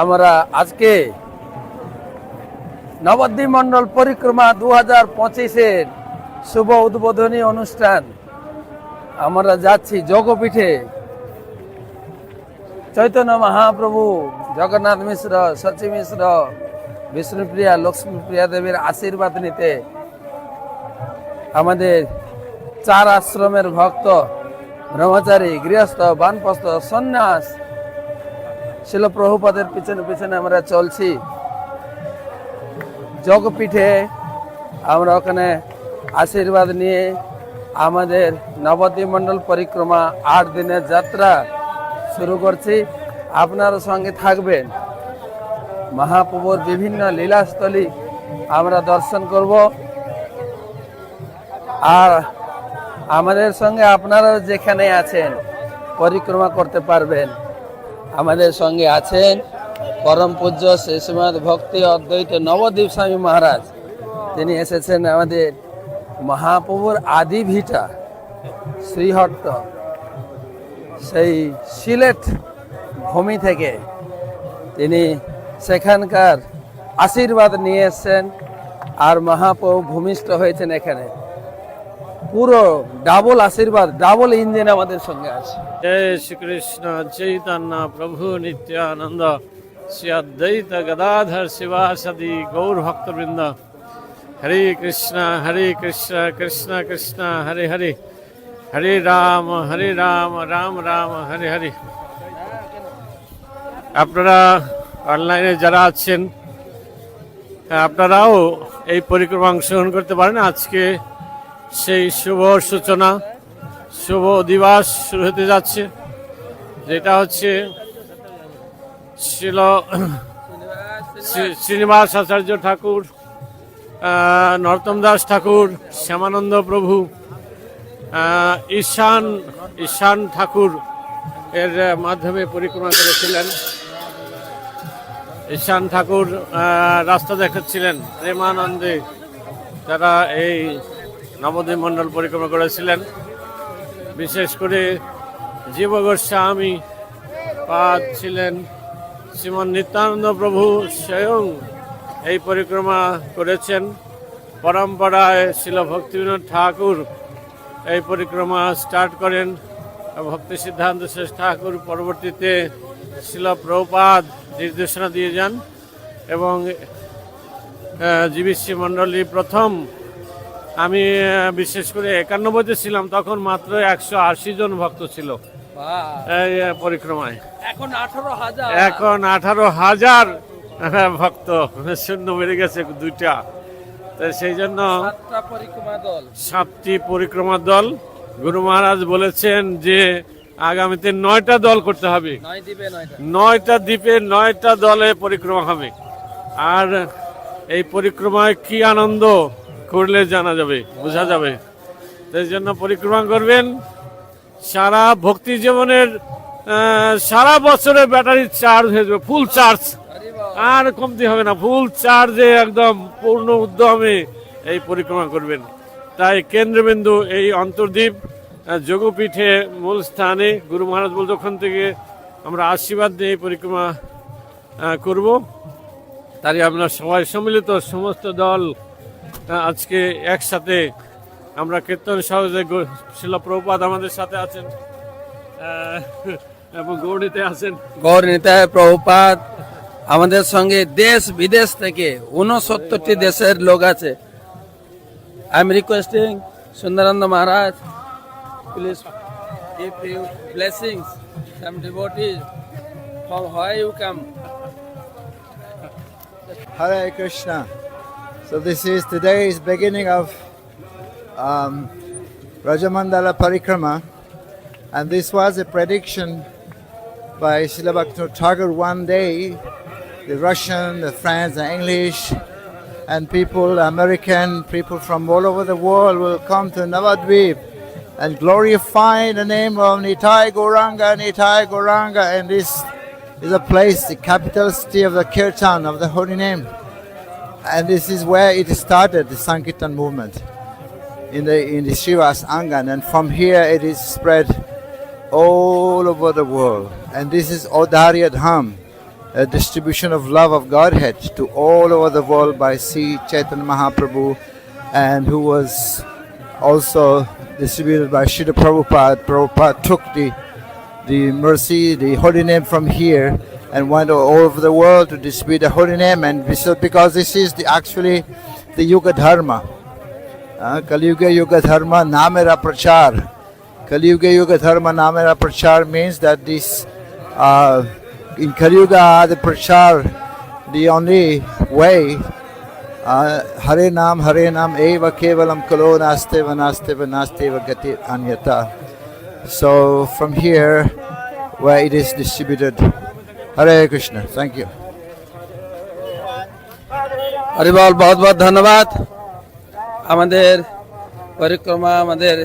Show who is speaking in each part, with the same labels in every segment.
Speaker 1: আমরা আজকে নবদ্বীপ মণ্ডল পরিক্রমা দু হাজার পঁচিশের শুভ উদ্বোধনী অনুষ্ঠান আমরা যাচ্ছি যোগপীঠে চৈতন্য মহাপ্রভু জগন্নাথ মিশ্র সচিব মিশ্র বিষ্ণুপ্রিয়া লক্ষ্মীপ্রিয়া দেবীর আশীর্বাদ নিতে আমাদের চার আশ্রমের ভক্ত ব্রহ্মচারী গৃহস্থ বানপস্থ সন্ন্যাস শিল প্রভুপাদের পিছনে পিছনে আমরা চলছি জগপীঠে আমরা ওখানে আশীর্বাদ নিয়ে আমাদের নবদ্বীপ মণ্ডল পরিক্রমা আট দিনের যাত্রা শুরু করছি আপনার সঙ্গে থাকবেন মহাপ্রভুর বিভিন্ন লীলাস্থলী আমরা দর্শন করব আর আমাদের সঙ্গে আপনারা যেখানে আছেন পরিক্রমা করতে পারবেন আমাদের সঙ্গে আছেন পরম পূজ্য শ্রীশ্রীমদ ভক্তি অদ্বৈত নবদ্বীপ স্বামী মহারাজ তিনি এসেছেন আমাদের মহাপ্রভুর আদি ভিটা শ্রীহট্ট সেই সিলেট ভূমি থেকে তিনি সেখানকার আশীর্বাদ নিয়ে এসছেন আর মহাপ্রভু ভূমিষ্ঠ হয়েছেন এখানে পুরো ডাবল আশীর্বাদ ডাবল ইঞ্জিন আমাদের সঙ্গে আছে
Speaker 2: জয় শ্রীকৃষ্ণ চৈতন্য প্রভু নিত্যানন্দ শ্রী অদ্বৈত গদাধর শিবাসদি গৌর ভক্তবৃন্দ হরে কৃষ্ণ হরে কৃষ্ণ কৃষ্ণ কৃষ্ণ হরে হরে হরে রাম হরে রাম রাম রাম হরে হরে আপনারা অনলাইনে যারা আছেন আপনারাও এই পরিক্রমা অংশগ্রহণ করতে পারেন আজকে সেই শুভ সূচনা শুভ দিবস শুরু হতে যাচ্ছে যেটা হচ্ছে ছিল শ্রীনিবাস আচার্য ঠাকুর নরতম দাস ঠাকুর শ্যামানন্দ প্রভু ঈশান ঈশান ঠাকুর এর মাধ্যমে পরিক্রমা করেছিলেন ঈশান ঠাকুর রাস্তা দেখাচ্ছিলেন প্রেমানন্দে তারা এই নবদ্বীপ মণ্ডল পরিক্রমা করেছিলেন বিশেষ করে জীবগোস্বামী পাদ ছিলেন শ্রীমন নিত্যানন্দ প্রভু স্বয়ং এই পরিক্রমা করেছেন পরম্পরায় শিল ভক্তিবিনোদ ঠাকুর এই পরিক্রমা স্টার্ট করেন ভক্তি সিদ্ধান্ত শেষ ঠাকুর পরবর্তীতে শিল প্রপাদ নির্দেশনা দিয়ে যান এবং জীবিশ্রী মণ্ডলী প্রথম আমি বিশেষ করে একানব্বইতে ছিলাম তখন মাত্র একশো আশি জন ভক্ত ছিল পরিক্রমায়
Speaker 1: এখন আঠারো হাজার
Speaker 2: এখন আঠারো হাজার ভক্ত শূন্য বেড়ে গেছে দুইটা তো সেই জন্য সাতটি পরিক্রমা দল গুরু মহারাজ বলেছেন যে আগামীতে নয়টা দল করতে হবে নয়টা দ্বীপে নয়টা দলে পরিক্রমা হবে আর এই পরিক্রমায় কি আনন্দ করলে জানা যাবে বোঝা যাবে সেই জন্য পরিক্রমা করবেন সারা ভক্তি জীবনের সারা বছরে ব্যাটারি চার্জ হয়ে যাবে ফুল চার্জ আর কমতি হবে না ফুল চার্জে একদম পূর্ণ উদ্যমে এই পরিক্রমা করবেন তাই কেন্দ্রবিন্দু এই অন্তর্দ্বীপ যোগপীঠে মূল স্থানে গুরু মহারাজ বলতে ওখান থেকে আমরা আশীর্বাদ নিয়ে পরিক্রমা করব তাই আপনার সবাই সম্মিলিত সমস্ত দল আজকে একসাথে আমরা কীর্তন সহজে শিলা প্রপাত আমাদের সাথে আছেন এবং গৌরীতে আছেন
Speaker 1: গৌরীতে প্রভুপাত আমাদের সঙ্গে দেশ বিদেশ থেকে উনসত্তরটি দেশের লোক আছে I am requesting Sundarananda Maharaj please give you blessings some devotees from where you come
Speaker 3: Hare Krishna So this is today's beginning of um, Rajamandala Parikrama, and this was a prediction by Srila Bhaktivinoda Tagore one day. The Russian, the French, the English, and people, American people from all over the world will come to Navadvip and glorify the name of Nitai Goranga, Nitai Goranga, and this is a place, the capital city of the Kirtan, of the holy name and this is where it started the Sankirtan movement in the in the Shivas Angan, and from here it is spread all over the world. And this is Odarya Dham, a distribution of love of Godhead to all over the world by C. Chaitanya Mahaprabhu, and who was also distributed by Srila Prabhupada. Prabhupada took the the mercy, the holy name from here and went all over the world to distribute the holy name. And because this is the, actually the Yuga Dharma. Uh, Kaliyuga Yuga Dharma Namera Prachar. Kaliyuga Yuga Dharma Namera Prachar means that this uh, in Kaliyuga the Prachar, the only way uh, Hare Nam Hare Nam एव Kevalam कलो नास्ते व नास्ते व नास्ते So from here, where it is distributed Hare Krishna thank you
Speaker 1: Hari বল বহুত বহুত ধন্যবাদ আমাদের পরিক্রমা আমাদের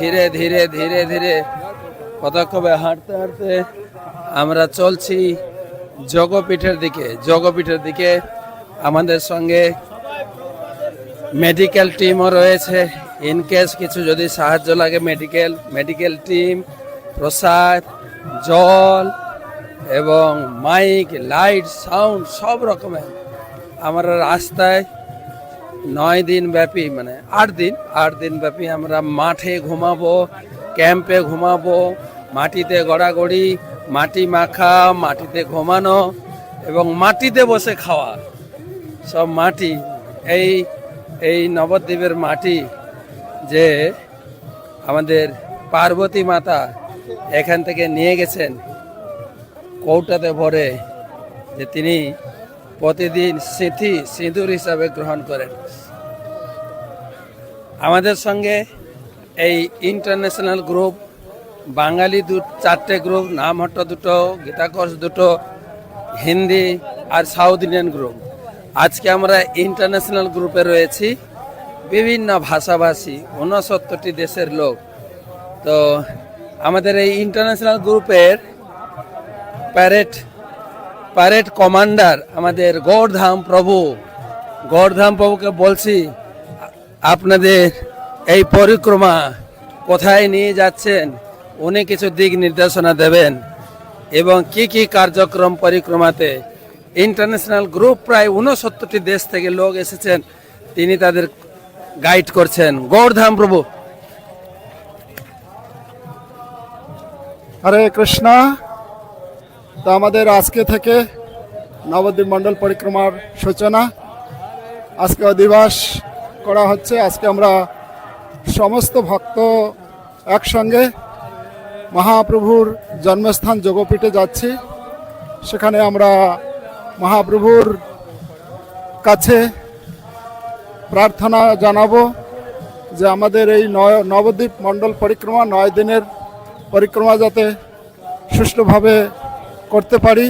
Speaker 1: ধীরে ধীরে ধীরে ধীরে পদক্ষেপে হাঁটতে হাঁটতে আমরা চলছি যোগপীঠের দিকে যোগপীঠের দিকে আমাদের সঙ্গে মেডিকেল টিমও রয়েছে ইন কেস কিছু যদি সাহায্য লাগে মেডিকেল মেডিকেল টিম প্রসাদ জল এবং মাইক লাইট সাউন্ড সব রকমের আমরা রাস্তায় নয় দিন ব্যাপী মানে আট দিন আট দিন ব্যাপী আমরা মাঠে ঘুমাবো ক্যাম্পে ঘুমাবো মাটিতে গড়াগড়ি মাটি মাখা মাটিতে ঘুমানো এবং মাটিতে বসে খাওয়া সব মাটি এই এই নবদ্বীপের মাটি যে আমাদের পার্বতী মাতা এখান থেকে নিয়ে গেছেন কৌটাতে ভরে যে তিনি প্রতিদিন স্মৃতি সিঁদুর হিসাবে গ্রহণ করেন আমাদের সঙ্গে এই ইন্টারন্যাশনাল গ্রুপ বাঙালি দু চারটে গ্রুপ নাম হট্ট দুটো গীতাকর্ষ দুটো হিন্দি আর সাউথ ইন্ডিয়ান গ্রুপ আজকে আমরা ইন্টারন্যাশনাল গ্রুপে রয়েছি বিভিন্ন ভাষাভাষী ঊনসত্তরটি দেশের লোক তো আমাদের এই ইন্টারন্যাশনাল গ্রুপের প্যারেড প্যারেড কমান্ডার আমাদের গৌরধাম প্রভু গৌরধাম প্রভুকে বলছি আপনাদের এই পরিক্রমা কোথায় নিয়ে যাচ্ছেন উনি কিছু দিক নির্দেশনা দেবেন এবং কি কি কার্যক্রম পরিক্রমাতে ইন্টারন্যাশনাল গ্রুপ প্রায় উনসত্তরটি দেশ থেকে লোক এসেছেন তিনি তাদের গাইড করছেন গৌরধাম প্রভু
Speaker 4: হরে কৃষ্ণা তো আমাদের আজকে থেকে নবদ্বীপ মণ্ডল পরিক্রমার সূচনা আজকে অধিবাস করা হচ্ছে আজকে আমরা সমস্ত ভক্ত একসঙ্গে মহাপ্রভুর জন্মস্থান যোগপীঠে যাচ্ছি সেখানে আমরা মহাপ্রভুর কাছে প্রার্থনা জানাবো যে আমাদের এই নবদ্বীপ মণ্ডল পরিক্রমা নয় দিনের পরিক্রমা যাতে সুষ্ঠুভাবে করতে পারি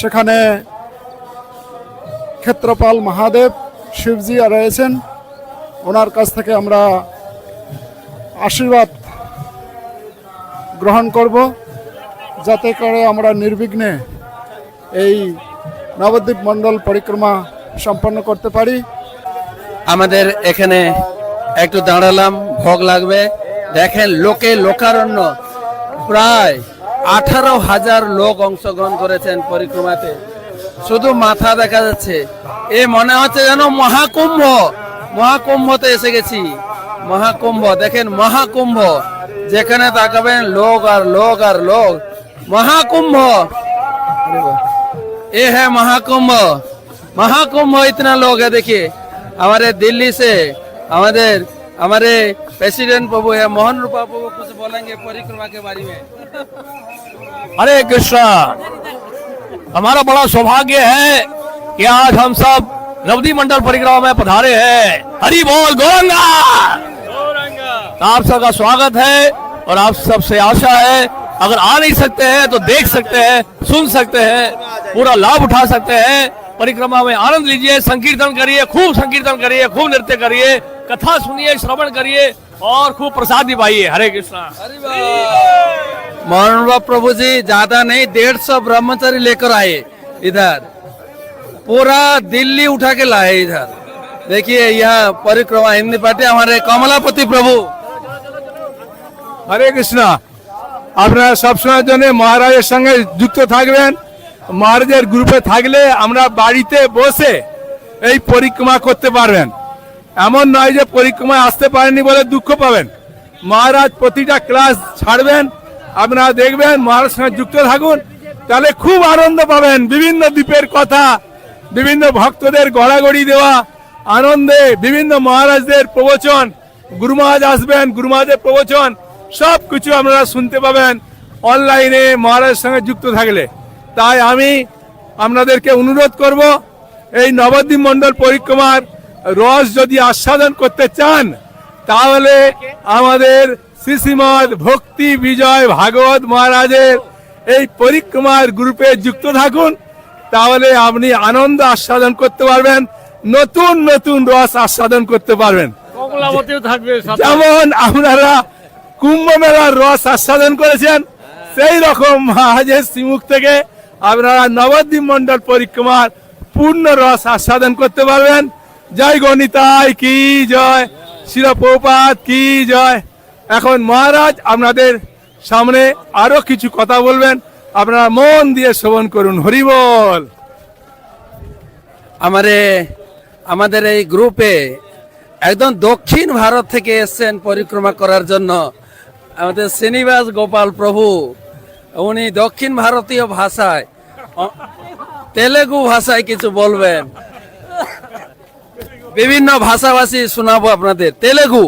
Speaker 4: সেখানে ক্ষেত্রপাল মহাদেব শিবজি রয়েছেন ওনার কাছ থেকে আমরা আশীর্বাদ গ্রহণ করব যাতে করে আমরা নির্বিঘ্নে এই নবদ্বীপ মণ্ডল পরিক্রমা সম্পন্ন করতে পারি
Speaker 1: আমাদের এখানে একটু দাঁড়ালাম ভোগ লাগবে দেখেন লোকে লোকারণ্য প্রায় আঠারো হাজার লোক অংশগ্রহণ করেছেন পরিক্রমাতে শুধু মাথা দেখা যাচ্ছে এ মনে হচ্ছে যেন মহাকুম্ভ মহাকুম্ভতে এসে গেছি মহাকুম্ভ দেখেন মহাকুম্ভ যেখানে তাকাবেন লোক আর লোক আর লোক মহাকুম্ভ এ হ্যাঁ মহাকুম্ভ মহাকুম্ভ ইতনা লোক है দেখি हमारे দিল্লি সে আমাদের हमारे प्रेसिडेंट प्रभु है मोहन रूपा प्रभु कुछ बोलेंगे परिक्रमा के बारे में
Speaker 5: हरे कृष्णा हमारा बड़ा सौभाग्य है कि आज हम सब नवदी मंडल परिक्रमा में पधारे हैं हरी बोल गोरंगा आप सबका स्वागत है और आप सबसे आशा है अगर आ नहीं सकते हैं तो देख सकते हैं सुन सकते हैं पूरा लाभ उठा सकते हैं परिक्रमा में आनंद लीजिए संकीर्तन करिए खूब संकीर्तन करिए खूब नृत्य करिए कथा सुनिए श्रवण करिए और खूब प्रसाद भी पाइए हरे कृष्णा
Speaker 1: मौनवा प्रभु जी ज्यादा नहीं डेढ़ सौ ब्रह्मचारी लेकर आए इधर पूरा दिल्ली उठा के लाए इधर देखिए यह परिक्रमा हिंदी पार्टी हमारे कमलापति प्रभु
Speaker 6: हरे कृष्णा अपना सब জন্য महाराज संगे जुक्त থাকবেন মহারাজের গ্রুপে থাকলে আমরা বাড়িতে বসে এই পরিক্রমা করতে পারবেন এমন নয় যে পরিক্রমা আসতে পারেনি বলে দুঃখ পাবেন মহারাজ প্রতিটা ক্লাস ছাড়বেন আপনারা দেখবেন মহারাজ সঙ্গে যুক্ত থাকুন তাহলে খুব আনন্দ পাবেন বিভিন্ন দ্বীপের কথা বিভিন্ন ভক্তদের গড়াগড়ি দেওয়া আনন্দে বিভিন্ন মহারাজদের প্রবচন গুরু আসবেন গুরু প্রবচন সব কিছু আপনারা শুনতে পাবেন অনলাইনে মহারাজের সঙ্গে যুক্ত থাকলে তাই আমি আপনাদেরকে অনুরোধ করব এই নবদ্বীপ মন্ডল পরিক্রমার রস যদি আস্বাদন করতে চান তাহলে আমাদের শ্রীশ্রীমদ ভক্তি বিজয় ভাগবত মহারাজের এই পরিক্রমার গ্রুপে যুক্ত থাকুন তাহলে আপনি আনন্দ আস্বাদন করতে পারবেন নতুন নতুন রস আস্বাদন করতে পারবেন যেমন আপনারা কুম্ভ মেলার রস আস্বাদন করেছেন সেই রকম মহারাজের শ্রীমুখ থেকে আপনারা নবদ্বীপ মন্ডল পরিক্রমার পূর্ণ রস আস্বাদন করতে পারবেন জয় গণিতায় কি জয় শিরপ্রপাত কি জয় এখন মহারাজ আপনাদের সামনে আরো কিছু কথা বলবেন আপনারা মন দিয়ে শ্রবণ করুন হরিবল
Speaker 1: আমারে আমাদের এই গ্রুপে একদম দক্ষিণ ভারত থেকে এসছেন পরিক্রমা করার জন্য আমাদের শ্রীনিবাস গোপাল প্রভু উনি দক্ষিণ ভারতীয় ভাষায় তেলেগু ভাষায় কিছু বলবেন বিভিন্ন ভাষাভাষী শোনাবো আপনাদের তেলেগু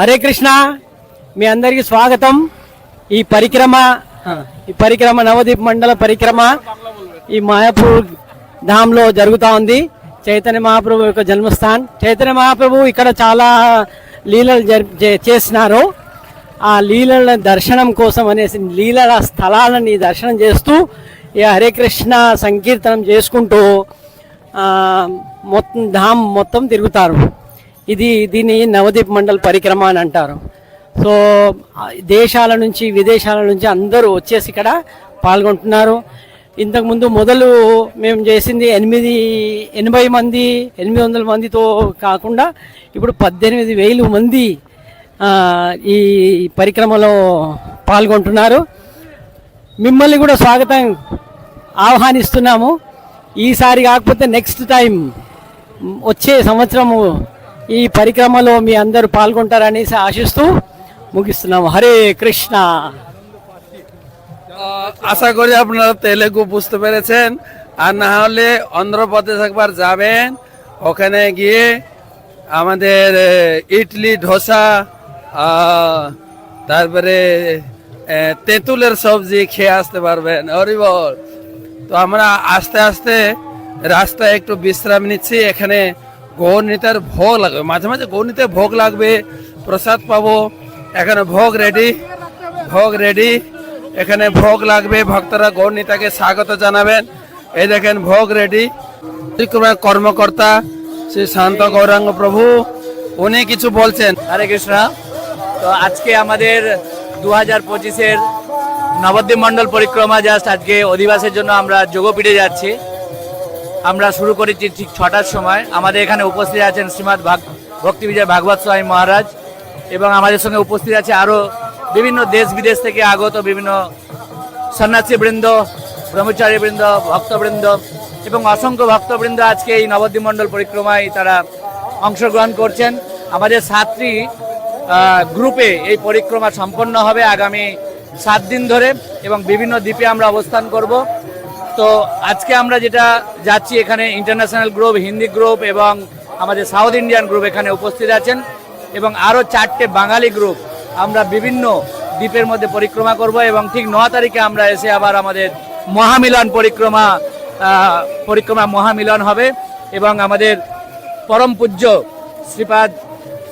Speaker 7: హరే కృష్ణ మీ అందరికీ స్వాగతం ఈ పరిక్రమ ఈ పరిక్రమ నవదీప్ మండల పరిక్రమ ఈ మాయాపూర్ ధామ్లో జరుగుతూ ఉంది చైతన్య మహాప్రభు యొక్క జన్మస్థాన్ చైతన్య మహాప్రభు ఇక్కడ చాలా లీలలు చేసినారు ఆ లీలల దర్శనం కోసం అనేసి లీలల స్థలాలని దర్శనం చేస్తూ ఈ హరే కృష్ణ సంకీర్తనం చేసుకుంటూ మొత్తం ధామ్ మొత్తం తిరుగుతారు ఇది దీన్ని నవదీప్ మండల్ పరిక్రమ అని అంటారు సో దేశాల నుంచి విదేశాల నుంచి అందరూ వచ్చేసి ఇక్కడ పాల్గొంటున్నారు ఇంతకుముందు మొదలు మేము చేసింది ఎనిమిది ఎనభై మంది ఎనిమిది వందల మందితో కాకుండా ఇప్పుడు పద్దెనిమిది వేలు మంది ఈ పరిక్రమలో పాల్గొంటున్నారు మిమ్మల్ని కూడా స్వాగతం ఆహ్వానిస్తున్నాము ఈసారి కాకపోతే నెక్స్ట్ టైం వచ్చే సంవత్సరము ఈ పరిక్రమలో మీ అందరూ పాల్గొంటారనేసి ఆశిస్తూ ముగిస్తున్నాము హరే కృష్ణ
Speaker 1: আশা করি আপনারা তেলেগু বুঝতে পেরেছেন আর না হলে অন্ধ্রপ্রদেশ একবার যাবেন ওখানে গিয়ে আমাদের ইডলি ধোসা তারপরে তেঁতুলের সবজি খেয়ে আসতে পারবেন হরিবল তো আমরা আস্তে আস্তে রাস্তায় একটু বিশ্রাম নিচ্ছি এখানে গৌরনীতার ভোগ লাগবে মাঝে মাঝে গৌরনীতে ভোগ লাগবে প্রসাদ পাবো এখানে ভোগ রেডি ভোগ রেডি এখানে ভোগ লাগবে ভক্তরা গৌরনীতাকে স্বাগত জানাবেন এই দেখেন ভোগ রেডি কর্মকর্তা শ্রী শান্ত গৌরাঙ্গ প্রভু উনি কিছু বলছেন
Speaker 8: হরে কৃষ্ণ তো আজকে আমাদের দু হাজার পঁচিশের নবদ্বীপ মণ্ডল পরিক্রমা জাস্ট আজকে অধিবাসের জন্য আমরা যোগপীঠে যাচ্ছি আমরা শুরু করেছি ঠিক ছটার সময় আমাদের এখানে উপস্থিত আছেন শ্রীমৎ ভাগ ভক্তি বিজয় ভাগবত স্বামী মহারাজ এবং আমাদের সঙ্গে উপস্থিত আছে আরও বিভিন্ন দেশ বিদেশ থেকে আগত বিভিন্ন সন্ন্যাসীবৃন্দ ব্রহ্মচারীবৃন্দ ভক্তবৃন্দ এবং অসংখ্য ভক্তবৃন্দ আজকে এই নবদ্বীপ মণ্ডল পরিক্রমায় তারা অংশগ্রহণ করছেন আমাদের সাতটি গ্রুপে এই পরিক্রমা সম্পন্ন হবে আগামী সাত দিন ধরে এবং বিভিন্ন দ্বীপে আমরা অবস্থান করব তো আজকে আমরা যেটা যাচ্ছি এখানে ইন্টারন্যাশনাল গ্রুপ হিন্দি গ্রুপ এবং আমাদের সাউথ ইন্ডিয়ান গ্রুপ এখানে উপস্থিত আছেন এবং আরও চারটে বাঙালি গ্রুপ আমরা বিভিন্ন দ্বীপের মধ্যে পরিক্রমা করব এবং ঠিক ন তারিখে আমরা এসে আবার আমাদের মহামিলন পরিক্রমা পরিক্রমা মহামিলন হবে এবং আমাদের পরম পূজ্য শ্রীপাদ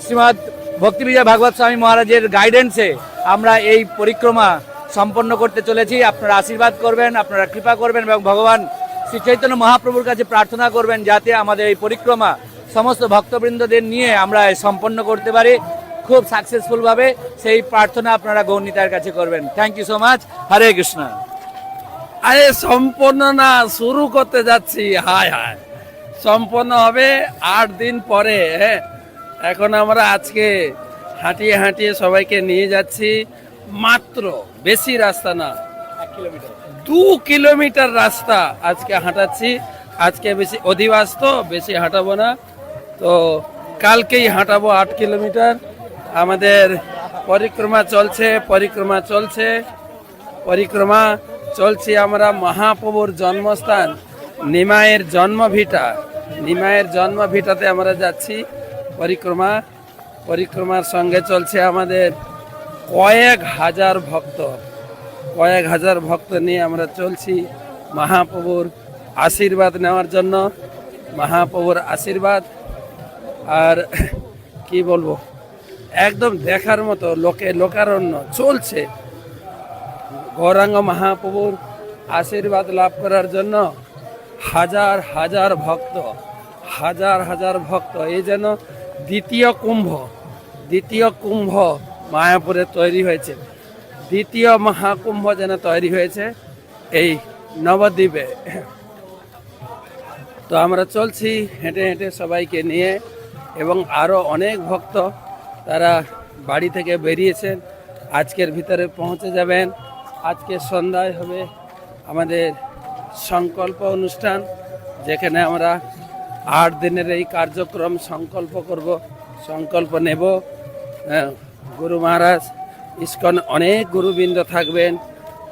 Speaker 8: শ্রীমাদ ভক্তি বিজয় ভাগবত স্বামী মহারাজের গাইডেন্সে আমরা এই পরিক্রমা সম্পন্ন করতে চলেছি আপনারা আশীর্বাদ করবেন আপনারা কৃপা করবেন এবং ভগবান শ্রী চৈতন্য মহাপ্রভুর কাছে প্রার্থনা করবেন যাতে আমাদের এই পরিক্রমা সমস্ত ভক্তবৃন্দদের নিয়ে আমরা সম্পন্ন করতে পারি খুব সাকসেসফুলভাবে সেই প্রার্থনা আপনারা গৌণিতার কাছে করবেন thank you so much Hare Krishna
Speaker 1: আরে সম্পন্ন না শুরু করতে যাচ্ছি হায় হায় সম্পন্ন হবে আট দিন পরে হ্যাঁ এখন আমরা আজকে হাঁটিয়ে হাঁটিয়ে সবাইকে নিয়ে যাচ্ছি মাত্র বেশি রাস্তা না দু কিলোমিটার রাস্তা আজকে হাঁটাচ্ছি আজকে বেশি অধিবাস তো বেশি হাঁটাবো না তো কালকেই হাঁটাবো আট কিলোমিটার আমাদের পরিক্রমা চলছে পরিক্রমা চলছে পরিক্রমা চলছি আমরা মহাপ্রভুর জন্মস্থান নিমায়ের জন্মভিটা নিমায়ের জন্মভিটাতে আমরা যাচ্ছি পরিক্রমা পরিক্রমার সঙ্গে চলছে আমাদের কয়েক হাজার ভক্ত কয়েক হাজার ভক্ত নিয়ে আমরা চলছি মহাপ্রভুর আশীর্বাদ নেওয়ার জন্য মহাপ্রভুর আশীর্বাদ আর কি বলবো একদম দেখার মতো লোকে লোকারণ্য চলছে গৌরাঙ্গ মহাপ্রভুর আশীর্বাদ লাভ করার জন্য হাজার হাজার ভক্ত হাজার হাজার ভক্ত এই যেন দ্বিতীয় কুম্ভ দ্বিতীয় কুম্ভ মায়াপুরে তৈরি হয়েছে দ্বিতীয় মহাকুম্ভ যেন তৈরি হয়েছে এই নবদ্বীপে তো আমরা চলছি হেঁটে হেঁটে সবাইকে নিয়ে এবং আরও অনেক ভক্ত তারা বাড়ি থেকে বেরিয়েছেন আজকের ভিতরে পৌঁছে যাবেন আজকে সন্ধ্যায় হবে আমাদের সংকল্প অনুষ্ঠান যেখানে আমরা আট দিনের এই কার্যক্রম সংকল্প করব সংকল্প নেব হ্যাঁ, গুরু মহারাজ ইস্কন অনেক গুরুবৃন্দ থাকবেন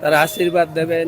Speaker 1: তারা আশীর্বাদ দেবেন